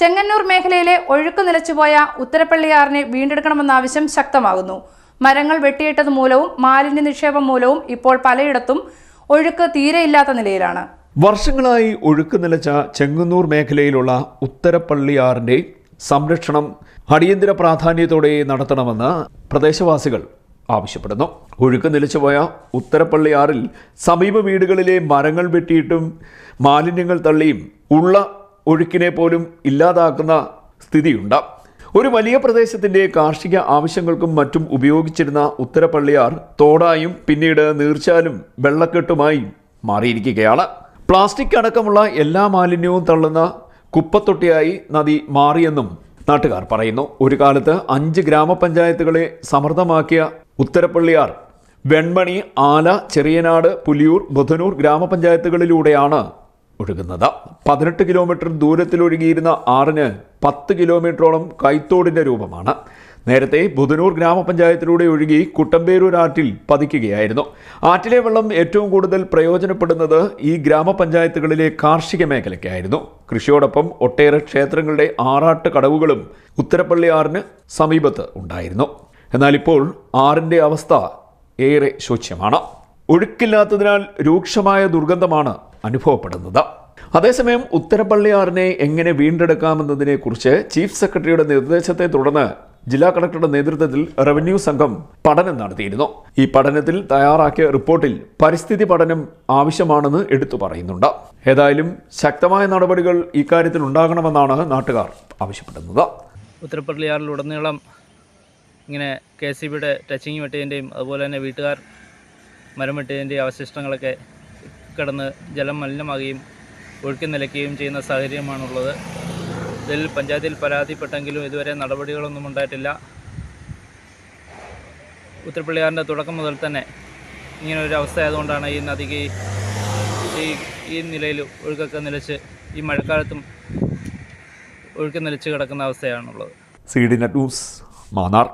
ചെങ്ങന്നൂർ മേഖലയിലെ ഒഴുക്ക് നിലച്ചുപോയ ഉത്തരപ്പള്ളിയാറിനെ വീണ്ടെടുക്കണമെന്ന ആവശ്യം ശക്തമാകുന്നു. മരങ്ങൾ വെട്ടിയിട്ടത് മൂലവും മാലിന്യ നിക്ഷേപം മൂലവും ഇപ്പോൾ പലയിടത്തും ഒഴുക്ക് തീരെയില്ലാത്ത നിലയിലാണ്. വർഷങ്ങളായി ഒഴുക്ക് നിലച്ച ചെങ്ങന്നൂർ മേഖലയിലുള്ള ഉത്തരപ്പള്ളിയാറിന്റെ സംരക്ഷണം അടിയന്തര പ്രാധാന്യത്തോടെ നടത്തണമെന്ന് പ്രദേശവാസികൾ ആവശ്യപ്പെടുന്നു. ഒഴുക്ക് നിലച്ചുപോയ ഉത്തരപ്പള്ളിയാറിൽ സമീപ വീടുകളിലെ മരങ്ങൾ വെട്ടിയിട്ടും മാലിന്യങ്ങൾ തള്ളിയും ഉള്ള ഒഴുക്കിനെ പോലും ഇല്ലാതാക്കുന്ന സ്ഥിതിയുണ്ട്. ഒരു വലിയ പ്രദേശത്തിന്റെ കാർഷിക ആവശ്യങ്ങൾക്കും മറ്റും ഉപയോഗിച്ചിരുന്ന ഉത്തരപ്പള്ളിയാർ തോടായും പിന്നീട് നീർച്ചാലും വെള്ളക്കെട്ടുമായി മാറിയിരിക്കുകയാണ്. പ്ലാസ്റ്റിക് അടക്കമുള്ള എല്ലാ മാലിന്യവും തള്ളുന്ന കുപ്പത്തൊട്ടിയായി നദി മാറിയെന്നും നാട്ടുകാർ പറയുന്നു. ഒരു കാലത്ത് അഞ്ച് ഗ്രാമപഞ്ചായത്തുകളെ സമർത്ഥമാക്കിയ ഉത്തരപ്പള്ളിയാർ വെൺമണി ആല ചെറിയനാട് പുലിയൂർ ബുധനൂർ ഗ്രാമപഞ്ചായത്തുകളിലൂടെയാണ് ഒഴുകുന്നത്. പതിനെട്ട് കിലോമീറ്റർ ദൂരത്തിൽ ഒഴുകിയിരുന്ന ആറിന് പത്ത് കിലോമീറ്ററോളം കൈത്തോടിന്റെ രൂപമാണ്. നേരത്തെ ബുധനൂർ ഗ്രാമപഞ്ചായത്തിലൂടെ ഒഴുകി കുട്ടമ്പേരൂർ ആറ്റിൽ പതിക്കുകയായിരുന്നു. ആറ്റിലെ വെള്ളം ഏറ്റവും കൂടുതൽ പ്രയോജനപ്പെടുന്നത് ഈ ഗ്രാമപഞ്ചായത്തുകളിലെ കാർഷിക മേഖലയ്ക്കായിരുന്നു. കൃഷിയോടൊപ്പം ഒട്ടേറെ ക്ഷേത്രങ്ങളുടെ ആറാട്ട് കടവുകളും ഉത്തരപ്പള്ളി ആറിന് സമീപത്ത് ഉണ്ടായിരുന്നു. എന്നാൽ ഇപ്പോൾ ആറിന്റെ അവസ്ഥ ഏറെ ശോച്യമാണ്. ഒഴുക്കില്ലാത്തതിനാൽ രൂക്ഷമായ ദുർഗന്ധമാണ് അനുഭവപ്പെടുന്നത്. അതേസമയം ഉത്തരപ്പള്ളിയാറിനെ എങ്ങനെ വീണ്ടെടുക്കാമെന്നതിനെക്കുറിച്ച് ചീഫ് സെക്രട്ടറിയുടെ നിർദ്ദേശത്തെ തുടർന്ന് ജില്ലാ കളക്ടറുടെ നേതൃത്വത്തിൽ റവന്യൂ സംഘം പഠനം നടത്തിയിരുന്നു. ഈ പഠനത്തിൽ തയ്യാറാക്കിയ റിപ്പോർട്ടിൽ പരിസ്ഥിതി പഠനം ആവശ്യമാണെന്ന് എടുത്തു പറയുന്നുണ്ട്. ഏതായാലും ശക്തമായ നടപടികൾ ഇക്കാര്യത്തിൽ ഉണ്ടാകണമെന്നാണ് നാട്ടുകാർ ആവശ്യപ്പെടുന്നത്. ഉത്തരപ്പള്ളിയാറിലുടനീളം ഇങ്ങനെ കെ സി ബിയുടെ ടച്ചിങ് വെട്ടിയതിന്റെയും അതുപോലെ തന്നെ വീട്ടുകാർ മരം വെട്ടിയതിന്റെയും അവശിഷ്ടങ്ങളൊക്കെ കിടന്ന് ജലം മലിനമാകുകയും ഒഴുക്കി നിലയ്ക്കുകയും ചെയ്യുന്ന സാഹചര്യമാണുള്ളത്. ഇതിൽ പഞ്ചായത്തിൽ പരാതിപ്പെട്ടെങ്കിലും ഇതുവരെ നടപടികളൊന്നും ഉണ്ടായിട്ടില്ല. ഉത്തരപ്പള്ളിയാറിന്റെ തുടക്കം മുതൽ തന്നെ ഇങ്ങനെ ഒരു അവസ്ഥ ആയതുകൊണ്ടാണ് ഈ നദിക്ക് ഈ ഈ നിലയിൽ ഒഴുക്കൊക്കെ നിലച്ച് ഈ മഴക്കാലത്തും ഒഴുക്ക് നിലച്ച് കിടക്കുന്ന അവസ്ഥയാണുള്ളത്. C D net news Mannar.